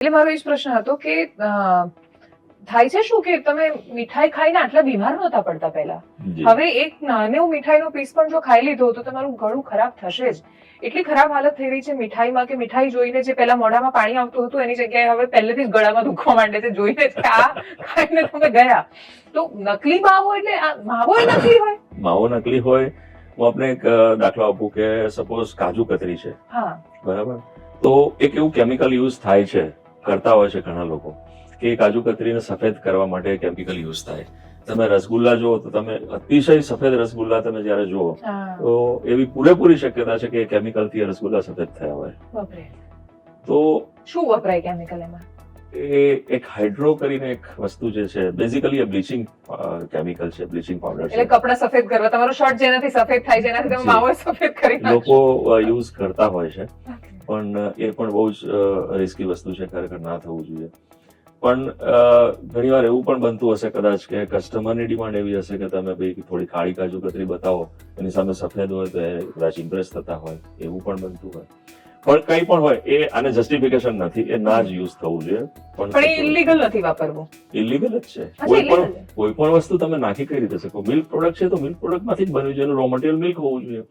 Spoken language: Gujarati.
એટલે મારો એ જ પ્રશ્ન હતો કે થાય છે શું કે તમે મીઠાઈ ખાઈને આટલા બીમાર નહોતા પડતા પહેલા? હવે એક નાનું મીઠાઈનો પીસ પણ જો ખાઈ લીધો તો તમારું ગળું ખરાબ થશે જ. એટલી ખરાબ હાલત થઈ રહી છે મીઠાઈમાં કે મીઠાઈ જોઈને જે પહેલા મોઢામાં પાણી આવતું હતું એની જગ્યાએ હવે પહેલેથી જ ગળામાં દુખવા માંડે છે જોઈને આ ખાઈને તમે ગયા. તો નકલી માવો એટલે માવો નકલી હોય? માવો નકલી હોય. હું આપને એક દાખલો આપું કે સપોઝ કાજુ કતરી છે. હા. બરાબર? તો એક એવું કેમિકલ યુઝ થાય છે કરતા હોય છે ઘણા લોકો. કે કાજુ કતરીને સફેદ કરવા માટે કેમિકલ યુઝ થાય. તમે રસગુલ્લા જુઓ તો તમે અતિશય સફેદ રસગુલ્લા તમે જ્યારે જુઓ તો એવી પૂરેપૂરી શક્યતા છે કે કેમિકલથી રસગુલ્લા સફેદ થયા હોય. તો શું વપરાય કેમિકલ એમાં? એ એક હાઇડ્રો કરીને એક વસ્તુ જે છે બેઝિકલી એ બ્લીચિંગ કેમિકલ છે બ્લીચિંગ પાવડર એટલે કપડા સફેદ કરવા તમારો શર્ટ જેનાથી સફેદ થાય જેનાથી તમે માવો સફેદ કરી લોકો યુઝ કરતા હોય છે. પણ એ પણ બહુ જ રિસ્કી વસ્તુ છે ખરેખર ના થવું જોઈએ. પણ ઘણી વાર એવું પણ બનતું હશે કદાચ કે કસ્ટમરની ડિમાન્ડ એવી હશે કે તમે ભાઈ થોડી કાળી કાજુ કતરી બતાવો એની સામે સફેદ હોય તો એ કદાચ ઇમ્પ્રેસ થતા હોય એવું પણ બનતું હોય. પણ કંઈ પણ હોય એ આને જસ્ટિફિકેશન નથી એ ના જ યુઝ થવું જોઈએ. પણ એ ઇલીગલ નથી વાપરવું. ઇલીગલ જ છે. કોઈ પણ કોઈ પણ વસ્તુ તમે નાખી કઈ રીતે શકો? મિલ્ક પ્રોડક્ટ છે તો મિલ્ક પ્રોડક્ટમાંથી જ બન્યું છે રો મટીરિયલ મિલ્ક હોવું જોઈએ.